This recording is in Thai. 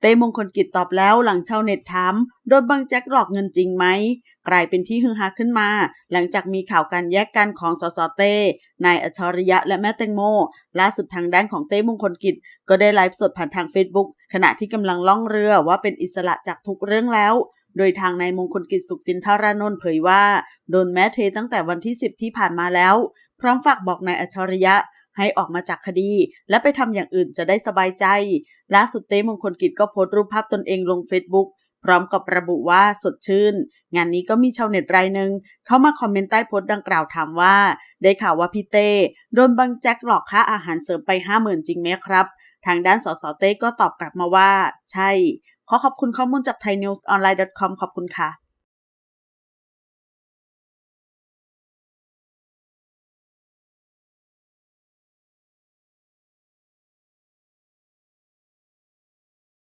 เต้มงคลกิจตอบแล้วหลังชาวเน็ตถามโดนบังแจ็คหลอกเงินจริงไหม กลายเป็นที่ฮือฮาขึ้นมา หลังจากมีข่าวการแยกกันของสสเต้ นายอัจฉริยะและแม่แตงโม ล่าสุดทางด้านของเต้มงคลกิจ ก็ได้ไลฟ์สดผ่านทาง Facebook ขณะที่กำลังล่องเรือว่าเป็นอิสระจากทุกเรื่องแล้วโดยทางนายมงคลกิจสุขสินธารานนท์เผยว่า โดนแม่เทตั้งแต่วันที่ 10 ที่ผ่านมาแล้ว พร้อมฝากบอกนายอัจฉริยะ ให้ออกมาจากคดี และไปทำอย่างอื่นจะได้สบายใจ ล่าสุดเต้มงคลกิจก็โพสต์รูปภาพตนเองลงเฟซบุ๊กพร้อมกับระบุว่าสดชื่น งานนี้ก็มีชาวเน็ตรายหนึ่งเข้ามาคอมเมนต์ใต้โพสต์ดังกล่าวถามว่า ได้ข่าวว่าพี่เต้โดนบังแจ็คหลอกค่าอาหารเสริมไป50,000จริงไหมครับ ทางด้านสสเต้ก็ตอบกลับมาว่า ใช่ ขอขอบคุณข้อมูลจาก thainews online com ขอบคุณค่ะ